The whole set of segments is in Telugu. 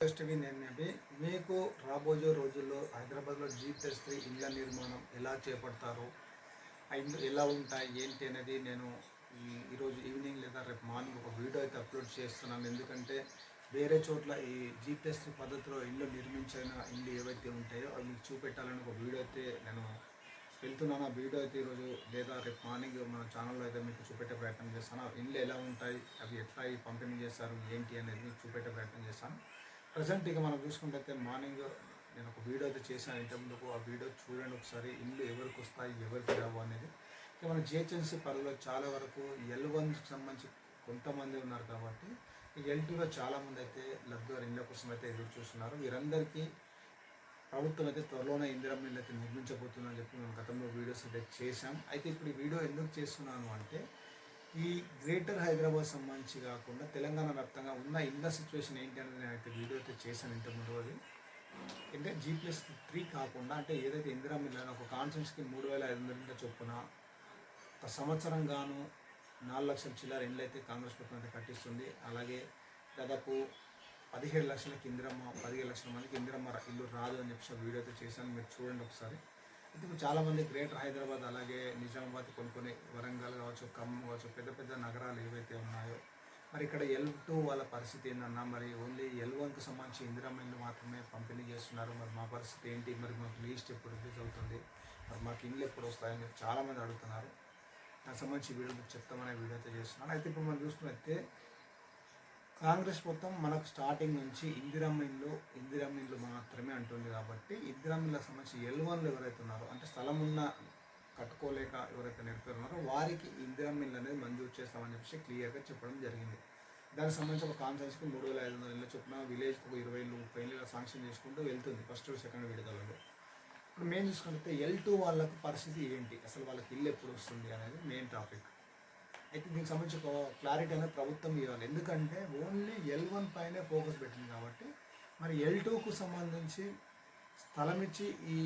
టీవీ నేను మీకు రాబోయే రోజుల్లో హైదరాబాద్లో జీ ప్లస్ త్రీ ఇళ్ళ నిర్మాణం ఎలా చేపడతారు? ఆ ఎలా ఉంటాయి? ఏంటి అనేది నేను ఈరోజు ఈవినింగ్ లేదా రేపు మార్నింగ్ ఒక వీడియో అయితే అప్లోడ్ చేస్తున్నాను. ఎందుకంటే వేరే చోట్ల ఈ జీ ప్లస్ త్రీ పద్ధతిలో ఇల్లు నిర్మించిన ఇల్లు ఏవైతే ఉంటాయో అవి మీకు చూపెట్టాలని ఒక వీడియో అయితే నేను వెళ్తున్నాను. ఆ వీడియో అయితే ఈరోజు లేదా రేపు మార్నింగ్ మన ఛానల్లో అయితే మీకు చూపెట్టే ప్రయత్నం చేస్తాను. ఆ ఇల్లు ఎలా ఉంటాయి? అవి ఎట్లా పంపిణీ చేస్తారు? ఏంటి అనేది మీకు చూపెట్టే ప్రయత్నం చేస్తాను. ప్రజెంట్ ఇక మనం చూసుకుంటే మార్నింగ్ నేను ఒక వీడియో అయితే చేశాను. ఇంతకుముందుకు ఆ వీడియో చూడండి ఒకసారి. ఇల్లు ఎవరికి వస్తాయి ఎవరికి రావు అనేది. ఇక మన జిహెచ్ఎంసీ పరిలో చాలా వరకు ఎల్ వన్కి సంబంధించి కొంతమంది ఉన్నారు కాబట్టి ఎల్ టూలో చాలామంది అయితే లబ్ధివారి ఇళ్ళ కోసం అయితే ఎదురు చూస్తున్నారు. వీరందరికీ ప్రభుత్వం అయితే త్వరలోనే ఇందిరమ్మ ఇల్లు అయితే నిర్మించబోతుందని చెప్పి మేము గతంలో వీడియోస్ అయితే చేశాం. అయితే ఇప్పుడు ఈ వీడియో ఎందుకు చేస్తున్నాను అంటే ఈ గ్రేటర్ హైదరాబాద్ సంబంధించి కాకుండా తెలంగాణ వ్యాప్తంగా ఉన్న ఇళ్ళ సిచ్యువేషన్ ఏంటి అనేది నేను అయితే వీడియో అయితే చేశాను ఇంత ముందు అది అంటే జీ ప్లస్ త్రీ కాకుండా అంటే ఏదైతే ఇందిరా ఇల్లు అని ఒక కాన్సెన్స్కి మూడు వేల ఐదు వందల చొప్పున ఒక సంవత్సరం గాను నాలుగు లక్షల చిల్లర ఇండ్లు అయితే కాంగ్రెస్ ప్రభుత్వం అయితే కట్టిస్తుంది. అలాగే దాదాపు పదిహేడు లక్షలకి ఇందిరమ్మ పదిహేడు లక్షల మందికి ఇందిరమ్మ ఇల్లు రాదు అని చెప్పి వీడియో అయితే చేశాను. మీరు చూడండి ఒకసారి. ఇప్పుడు చాలామంది గ్రేటర్ హైదరాబాద్ అలాగే నిజామాబాద్ కొన్ని కొన్ని వరంగల్ కావచ్చు ఖమ్మం కావచ్చు పెద్ద పెద్ద నగరాలు ఏవైతే ఉన్నాయో మరి ఇక్కడ ఎల్ టూ వాళ్ళ పరిస్థితి ఏంటన్నా మరి ఓన్లీ ఎల్ వన్కి సంబంధించి ఇందిరమ్మ మాత్రమే పంపిణీ చేస్తున్నారు. మరి మా పరిస్థితి ఏంటి? మరి మాకు లీస్ట్ ఎప్పుడు రిలీజ్ అవుతుంది? మరి మాకు ఇండ్లు ఎప్పుడు వస్తాయని చాలామంది అడుగుతున్నారు. దానికి సంబంధించి వీడియో మీకు చెప్తామనే వీడియో అయితే చేస్తున్నాను. అయితే ఇప్పుడు మనం చూసుకున్నైతే కాంగ్రెస్ మొత్తం మనకు స్టార్టింగ్ నుంచి ఇందిరమ్మ ఇల్లు ఇందిరమ్మ ఇల్లు మాత్రమే అంటుంది కాబట్టి ఇందిరమ్మ ఇళ్ళకి సంబంధించి ఎల్వన్లు ఎవరైతే ఉన్నారో అంటే స్థలం ఉన్న కట్టుకోలేక ఎవరైతే నిరుపేరున్నారో వారికి ఇందిరమ్మ ఇల్లు అనేది మంజూరు చేస్తామని చెప్పేసి క్లియర్గా చెప్పడం జరిగింది. దానికి సంబంధించి ఒక కాన్ఫరెన్స్కి మూడు వేల ఐదు వందల ఇళ్ళు చొప్పున విలేజ్కి ఒక ఇరవై ఇళ్ళు ముప్పై ఇళ్ళు ఇలా శాంక్షన్ చేసుకుంటూ వెళ్తుంది ఫస్ట్ సెకండ్ విడుదలలో ఇప్పుడు మేము చూసుకుంటే ఎల్ టూ వాళ్ళకి పరిస్థితి ఏంటి? అసలు వాళ్ళకి ఇల్లు ఎప్పుడు వస్తుంది అనేది మెయిన్ టాపిక్ అయితే దీనికి సంబంధించి ఒక క్లారిటీ అనేది ప్రభుత్వం ఇవ్వాలి. ఎందుకంటే ఓన్లీ ఎల్ వన్ పైనే ఫోకస్ పెట్టింది కాబట్టి మరి ఎల్ టూకు సంబంధించి స్థలం ఇచ్చి ఈ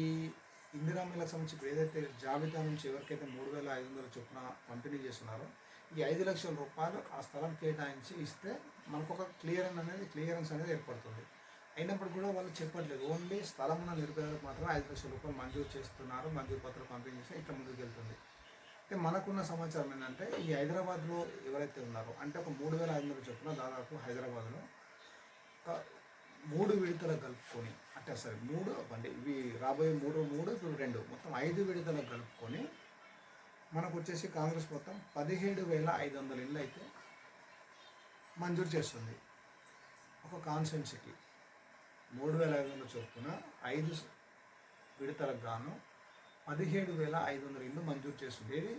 ఇందిరామిలకు సంబంధించి ఏదైతే జాబితా నుంచి ఎవరికైతే మూడు వేల ఐదు వందల చొప్పున పంపిణీ చేస్తున్నారో ఈ ఐదు లక్షల రూపాయలు ఆ స్థలం కేటాయించి ఇస్తే మనకు ఒక క్లియరెన్స్ అనేది క్లియరెన్స్ అనేది ఏర్పడుతుంది. అయినప్పుడు కూడా వాళ్ళు చెప్పట్లేదు. ఓన్లీ స్థలం ఉన్న నిరుపేదలకు మాత్రం ఐదు లక్షల రూపాయలు మంజూరు చేస్తున్నారు మంజూరు పత్రం పంపిణీ చేస్తే ఇట్లా ముందుకు వెళ్తుంది. అయితే మనకున్న సమాచారం ఏంటంటే ఈ హైదరాబాద్లో ఎవరైతే ఉన్నారో అంటే ఒక మూడు వేల ఐదు వందల చొప్పున దాదాపు హైదరాబాద్లో ఒక మూడు విడతలు కలుపుకొని అంటే సరే మూడు అంటే ఇవి రాబోయే మూడు మూడు ఇప్పుడు రెండు మొత్తం ఐదు విడతలు కలుపుకొని మనకు వచ్చేసి కాంగ్రెస్ మొత్తం పదిహేడు వేల ఐదు వందల ఇళ్ళు అయితే మంజూరు చేస్తుంది. ఒక కాన్సెన్సీకి మూడు వేల ఐదు వందల చొప్పున ఐదు విడతలకు గాను పదిహేడు వేల ఐదు వందల ఇల్లు మంజూరు చేస్తుంది ఏది?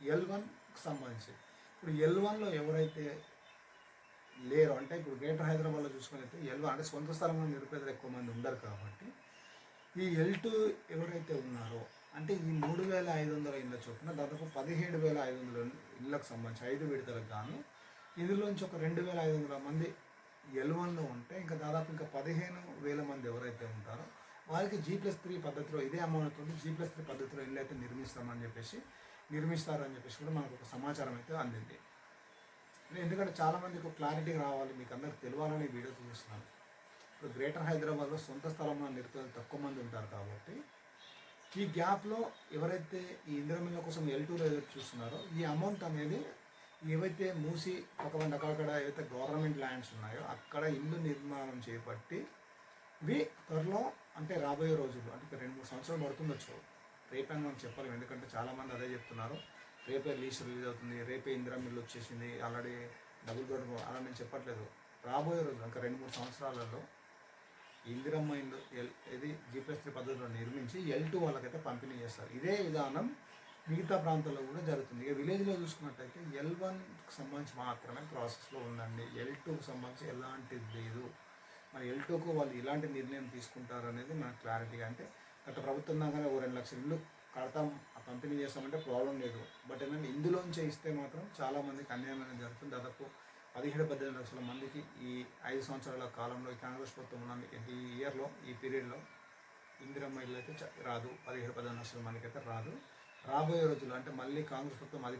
ఎల్ వన్కి సంబంధించి. ఇప్పుడు ఎల్ వన్లో ఎవరైతే లేరు అంటే ఇప్పుడు గ్రేటర్ హైదరాబాద్లో చూసుకున్నైతే ఎల్ వన్ అంటే సొంత స్థలంలో నిరుపేదలు ఎక్కువ మంది ఉండరు కాబట్టి ఈ ఎల్ టూ ఎవరైతే ఉన్నారో అంటే ఈ మూడు వేల ఐదు వందల ఇళ్ళ చొప్పున దాదాపు పదిహేడు వేల ఐదు వందల ఇళ్ళకు సంబంధించి ఐదు విడతలకు గాను ఇందులోంచి ఒక రెండు వేల ఐదు వందల మంది ఎల్ వన్లో ఉంటే ఇంకా దాదాపు ఇంకా పదిహేను వేల మంది ఎవరైతే ఉంటారో వారికి జీ ప్లస్ త్రీ పద్ధతిలో ఇదే అమౌంట్ ఉంది జీ ప్లస్ త్రీ పద్ధతిలో ఇల్లు అయితే నిర్మిస్తామని చెప్పేసి నిర్మిస్తారని చెప్పేసి కూడా మనకు ఒక సమాచారం అయితే అందింది. నేను ఎందుకంటే చాలామందికి ఒక క్లారిటీ రావాలి మీకు అందరికి తెలియాలని వీడియో చూస్తున్నాను. ఇప్పుడు గ్రేటర్ హైదరాబాద్లో సొంత స్థలంలో నిరుపేదలు తక్కువ మంది ఉంటారు కాబట్టి ఈ గ్యాప్లో ఎవరైతే ఈ ఇంద్రమిల్ల కోసం ఎల్ టూలో ఏదైతే చూస్తున్నారో ఈ అమౌంట్ అనేది ఏవైతే మూసి ఒక వంద అక్కడక్కడ ఏవైతే గవర్నమెంట్ ల్యాండ్స్ ఉన్నాయో అక్కడ ఇల్లు నిర్మాణం చేపట్టి ఇవి త్వరలో అంటే రాబోయే రోజులు అంటే రెండు మూడు సంవత్సరాలు పడుతుండొచ్చు రేపే అని మనం చెప్పలేము ఎందుకంటే చాలామంది అదే చెప్తున్నారు. రేపే లీస్ట్ రిలీజ్ అవుతుంది. రేపే ఇందిరా మిల్లు వచ్చేసింది. ఆల్రెడీ డబుల్ బెడ్ అలా నేను చెప్పట్లేదు. రాబోయే రోజులు ఇంకా రెండు మూడు సంవత్సరాలలో ఇందిరమ్మ ఇల్లు ఎల్ ఇది జీ త్రీ పద్ధతిలో నిర్మించి ఎల్ టూ వాళ్ళకైతే పంపిణీ చేస్తారు. ఇదే విధానం మిగతా ప్రాంతాల్లో కూడా జరుగుతుంది. ఇక విలేజ్లో చూసుకున్నట్టయితే ఎల్ వన్కి సంబంధించి మాత్రమే ప్రాసెస్లో ఉందండి. ఎల్ టూకి సంబంధించి ఎలాంటిది లేదు. ఆ ఎల్టోకు వాళ్ళు ఇలాంటి నిర్ణయం తీసుకుంటారు అనేది మనకు క్లారిటీ అంటే గత ప్రభుత్వం దాకానే ఓ రెండు లక్షల ఇల్లు కడతాం ఆ పంపిణీ చేస్తామంటే ప్రాబ్లం లేదు. బట్ ఏంటంటే ఇందులోంచి ఇస్తే మాత్రం చాలా మందికి అన్యాయం అనేది జరుగుతుంది. దాదాపు పదిహేడు పద్దెనిమిది లక్షల మందికి ఈ ఐదు సంవత్సరాల కాలంలో ఈ కాంగ్రెస్ ప్రభుత్వం ఉన్న ఈ ఇయర్లో ఈ పీరియడ్లో ఇందిరమ్మ ఇల్లు అయితే రాదు. పదిహేడు పద్దెనిమిది లక్షల మందికి అయితే రాదు. రాబోయే రోజుల్లో అంటే మళ్ళీ కాంగ్రెస్ ప్రభుత్వం అది